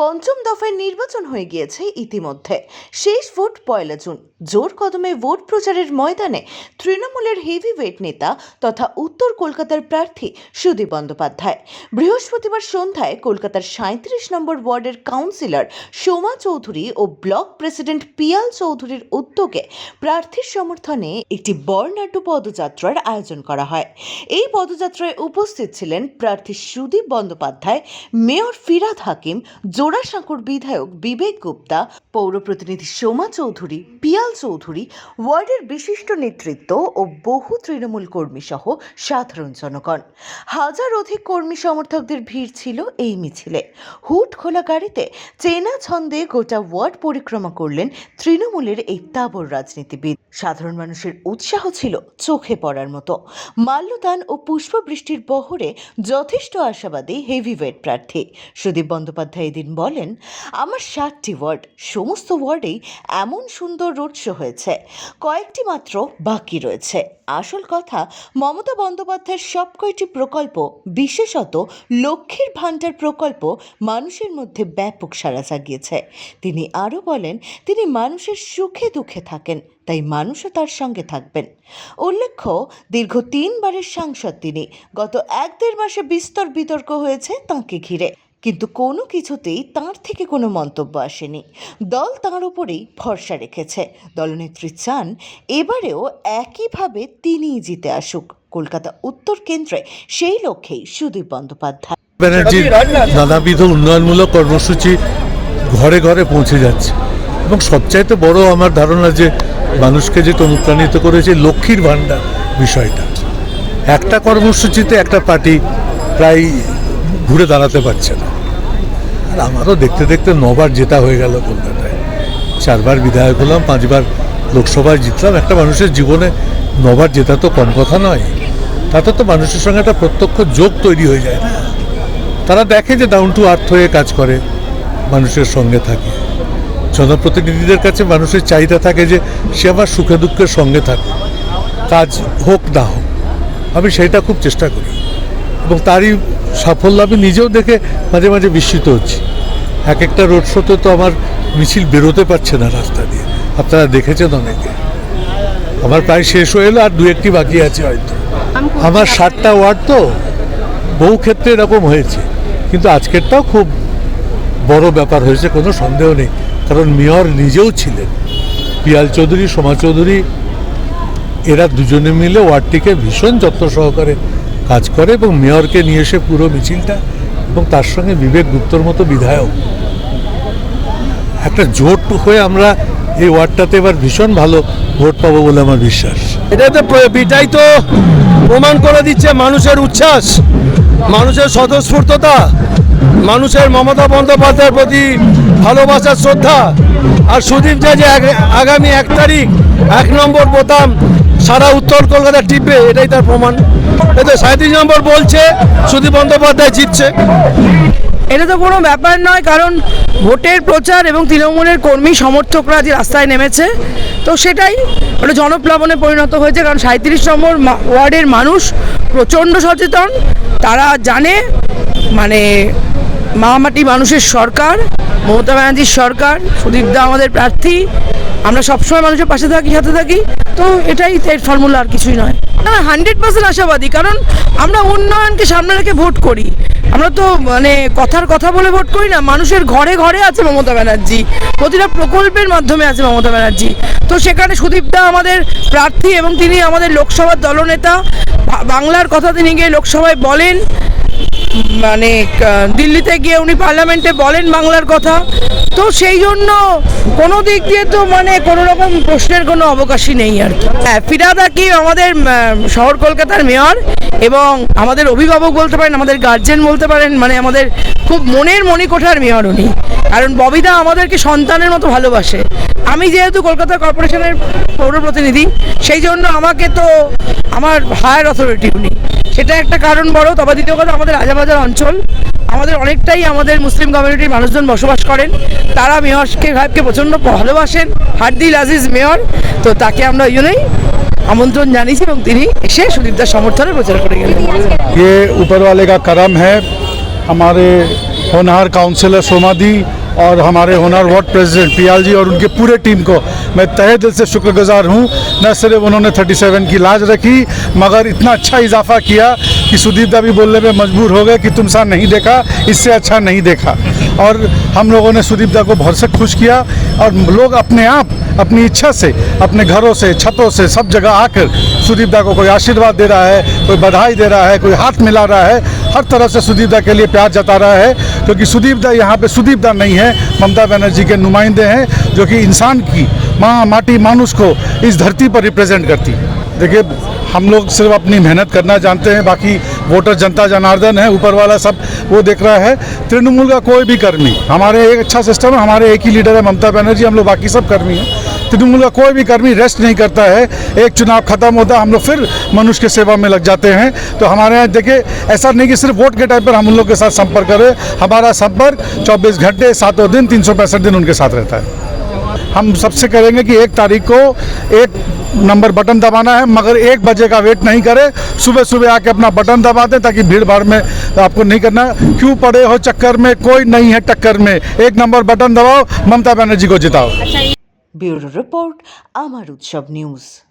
পঞ্চম দফায় নির্বাচন হয়ে গিয়েছে ইতিমধ্যে। শেষ ভোট পয়লা জুন। জোর কদমে ভোট প্রচারের ময়দানে তৃণমূলের হেভিওয়েট নেতা তথা উত্তর কলকাতার প্রার্থী সুদীপ বন্দ্যোপাধ্যায়। বৃহস্পতিবার সন্ধ্যায় কলকাতার সাঁত্রিশ নম্বর ওয়ার্ডের কাউন্সিলর সোমা চৌধুরী ও ব্লক প্রেসিডেন্ট পিয়াল চৌধুরীর উদ্যোগে প্রার্থীর সমর্থনে একটি বর্ণাঢ্য পদযাত্রার আয়োজন করা হয়। এই পদযাত্রায় উপস্থিত ছিলেন প্রার্থী সুদীপ বন্দ্যোপাধ্যায়, মেয়র ফিরাদ হাকিম জোড়াসাঁকোর বিধায়ক বিবেক গুপ্তা পৌর প্রতিনিধি সোমা চৌধুরী, পিয়াল চৌধুরী, ওয়ার্ডের বিশিষ্ট নেতৃত্ব ও বহু তৃণমূল কর্মী সহ সাধারণ জনগণ। হাজার অধিক কর্মী সমর্থকদের ভিড় ছিল এই মিছিলে। হুট খোলা গাড়িতে চেনা ছন্দে গোটা ওয়ার্ড পরিক্রমা করলেন তৃণমূলের এই তাবর রাজনীতিবিদ। সাধারণ মানুষের উৎসাহ ছিল চোখে পড়ার মতো। মাল্যদান ও পুষ্পবৃষ্টির বহরে যথেষ্ট আশাবাদী হেভিওয়েট প্রার্থী। সুদীপ বন্দ্যোপাধ্যায় এদিন বলেন, আমার ষাটটি ওয়ার্ড, সমস্ত ওয়ার্ডেই এমন সুন্দর রোড শো হয়েছে। কয়েকটি মাত্র বাকি রয়েছে। আসল কথা, মমতা বন্দ্যোপাধ্যায়ের সব কয়টি প্রকল্প, বিশেষত লক্ষ্মীর ভাণ্ডার প্রকল্প, মানুষের মধ্যে ব্যাপক সাড়া জাগিয়েছে। তিনি আরও বলেন, তিনি মানুষের সুখে দুঃখে থাকেন, তাই মানুষও তার সঙ্গে থাকবেন। উল্লেখ্য, দীর্ঘ তিনবারের সাংসদ তিনি। গত এক দেড় মাসে বিস্তর বিতর্ক হয়েছে তাঁকে ঘিরে। কিন্তু কোনো কিছুতেই তার থেকে কোনো মন্তব্য আসেনি। দল তাঁর উপরেই ভরসা রেখেছে। দলনেত্রী চান এবারেও একইভাবে তিনিই জিতে আসুক। কলকাতা উত্তর কেন্দ্রে সেই লক্ষ্যেই সুদীপ বন্দ্যোপাধ্যায়। ব্যানার্জির নানাবিধ উন্নয়নমূলক কর্মসূচি ঘরে ঘরে পৌঁছে যাচ্ছে। এবং সবচাইতে বড় আমার ধারণা যে মানুষকে যেটা অনুপ্রাণিত করেছে লক্ষ্মীর ভাণ্ডার বিষয়টা। একটা কর্মসূচিতে একটা পার্টি প্রায় ঘুরে দাঁড়াতে পারছে না। আর আমারও দেখতে দেখতে নবার জেতা হয়ে গেল কলকাতায়। চারবার বিধায়ক হলাম, পাঁচবার লোকসভায় জিতলাম। একটা মানুষের জীবনে নবার জেতা তো কম কথা নয়। তাতে তো মানুষের সঙ্গে একটা প্রত্যক্ষ যোগ তৈরি হয়ে যায় না। তারা দেখে যে ডাউন টু আর্থ হয়ে কাজ করে, মানুষের সঙ্গে থাকে। জনপ্রতিনিধিদের কাছে মানুষের চাহিদা থাকে যে সে আমার সুখে দুঃখের সঙ্গে থাকে কাজ হোক না হোক, আমি সেটা খুব চেষ্টা করি। এবং তারই সাফল্য আমি নিজেও দেখে মাঝে মাঝে বিস্মিত হচ্ছি। এক একটা রোড শোতে তো আমার মিছিল বেরোতে পারছে না রাস্তা দিয়ে। আপনারা দেখেছেন অনেকে। আমার প্রায় শেষ হয়ে এলো আর দু একটি বাকি আছে হয়তো। আমার ষাটটা ওয়ার্ড তো বহু ক্ষেত্রে এরকম হয়েছে। কিন্তু আজকেরটাও খুব বড় ব্যাপার হয়েছে কোনো সন্দেহ নেই। কারণ মেয়র নিজেও ছিলেন। পিয়াল চৌধুরী সোমা চৌধুরী এরা দুজনে মিলে ওয়ার্ডটিকে ভীষণ যত্ন সহকারে কাজ করে এবং মেয়রকে নিয়ে এসে পুরো মিছিলটা এবং তার সঙ্গে বিবেক গুপ্তর মতো বিধায়ক। একটা জোট হয়ে আমরা এই ওয়ার্ডটাতে এবার ভীষণ ভালো ভোট পাবো বলে আমার বিশ্বাস। এটাতে এটাই তো প্রমাণ করে দিচ্ছে মানুষের উচ্ছ্বাস, মানুষের স্বতঃস্ফূর্ততা, মানুষের মমতা বন্দ্যোপাধ্যায়ের প্রতি ভালোবাসা, শ্রদ্ধা। আর সুদীপ যা যে আগামী এক তারিখ, এক নম্বর বোতাম সারা উত্তর কলকাতা টিপবে এটাই তার প্রমাণ। এই তো সাঁত্রিশ নম্বর বলছে, সুদীপ বন্দ্যোপাধ্যায় জিতছে। এটা তো কোনো ব্যাপার নয়, কারণ ভোটের প্রচার এবং তৃণমূলের কর্মী সমর্থকরা যে রাস্তায় নেমেছে, তো সেটাই ওটা জনপ্লাবনে পরিণত হয়েছে, কারণ সাঁত্রিশ নম্বর ওয়ার্ডের মানুষ প্রচণ্ড সচেতন, তারা জানে মানে মামাটি মানুষের সরকার, মমতা ব্যানার্জির সরকার সুদীপদা আমাদের প্রার্থী, আমরা সবসময় মানুষের পাশে থাকি, সাথে থাকি তো এটাই এর ফর্মুলা আর কিছুই নয়। না হান্ড্রেড পার্সেন্ট আশাবাদী, কারণ আমরা উন্নয়নকে সামনে রেখে ভোট করি। আমরা তো মানে কথার কথা বলে ভোট করি না, মানুষের ঘরে ঘরে আছে মমতা ব্যানার্জি, প্রতিটা প্রকল্পের মাধ্যমে আছে মমতা ব্যানার্জি। তো সেখানে সুদীপদা আমাদের প্রার্থী এবং তিনি আমাদের লোকসভার দলনেতা। বাংলার কথা তিনি গিয়ে লোকসভায় বলেন। মানে দিল্লিতে গিয়ে উনি পার্লামেন্টে বলেন বাংলার কথা। তো সেই জন্য কোনো দিক দিয়ে তো মানে কোনো রকম প্রশ্নের কোনো অবকাশই নেই আর কি। হ্যাঁ ফিরাদ হাকিম আমাদের শহর কলকাতার মেয়র এবং আমাদের অভিভাবক বলতে পারেন, আমাদের গার্জেন বলতে পারেন মানে আমাদের খুব মনের মণিকোঠার মেয়রণী কারণ ববিতা আমাদেরকে সন্তানের মতো ভালোবাসে। আমি যেহেতু কলকাতা কর্পোরেশনের পৌর প্রতিনিধি, সেই জন্য আমাকে তো আমার হায়ার অথরিটি উনি। সেটা একটা কারণ বড়, তবে দ্বিতীয় কথা আমাদের রাজাবাজার অঞ্চল, আমাদের অনেকটাই আমাদের মুসলিম কমিউনিটির মানুষজন বসবাস করেন। তারা মেয়রকে, সাহেবকে প্রচণ্ড ভালোবাসেন। হার্দিল আজিজ মেয়র, তো তাকে আমরা ওই জন্যই আমন্ত্রণ জানিয়েছি এবং তিনি এসে সুদীপদার সমর্থনে প্রচার করে গেলেন। উপরওয়ালেকা কারাম হ্যাঁ हमारे होनहार काउंसिलर सोमा दी और हमारे होनहार वार्ड प्रेसिडेंट पियाल जी और उनके पूरे टीम को मैं तहे दिल से शुक्रगुजार हूँ। न सिर्फ़ उन्होंने 37 की लाज रखी, मगर इतना अच्छा इजाफा किया कि सुदीप दा भी बोलने में मजबूर हो गए कि तुम सा नहीं देखा, इससे अच्छा नहीं देखा। और हम लोगों ने सुदीप दा को बहुत से खुश किया और लोग अपने आप अपनी इच्छा से, अपने घरों से, छतों से, सब जगह आकर सुदीप दा को कोई आशीर्वाद दे रहा है, कोई बधाई दे रहा है, कोई हाथ मिला रहा है, हर तरफ़ से सुदीप दा के लिए प्यार जता रहा है, क्योंकि सुदीप दा यहाँ पे सुदीप दा नहीं है, ममता बनर्जी के नुमाइंदे हैं, जो कि इंसान की माँ, माटी, मानुष को इस धरती पर रिप्रेजेंट करती है। देखिए, हम लोग सिर्फ़ अपनी मेहनत करना जानते हैं, बाकी वोटर जनता जनार्दन है, ऊपर वाला सब वो देख रहा है, तृणमूल का कोई भी कर्मी, हमारे एक अच्छा सिस्टम है, हमारे एक ही लीडर है, ममता बनर्जी, हम लोग बाकी सब कर्मी हैं। तृणमूल का कोई भी कर्मी रेस्ट नहीं करता है। एक चुनाव खत्म होता है, हम लोग फिर मनुष्य की सेवा में लग जाते हैं। तो हमारे यहाँ देखिए, ऐसा नहीं कि सिर्फ़ वोट के टाइम पर हम उन लोग के साथ संपर्क करें। हमारा संपर्क 24 घंटे, सातों दिन, तीन सौ पैंसठ दिन उनके साथ रहता है। हम सबसे करेंगे कि एक तारीख को एक नंबर बटन दबाना है, मगर एक बजे का वेट नहीं करें। सुबह सुबह आके अपना बटन दबा दें, ताकि भीड़ भाड़ में आपको नहीं करना क्यों पड़े हो चक्कर में? कोई नहीं है टक्कर में। एक नंबर बटन दबाओ, ममता बनर्जी को जिताओ। ব্যুরো রিপোর্ট আমার উৎসব নিউজ।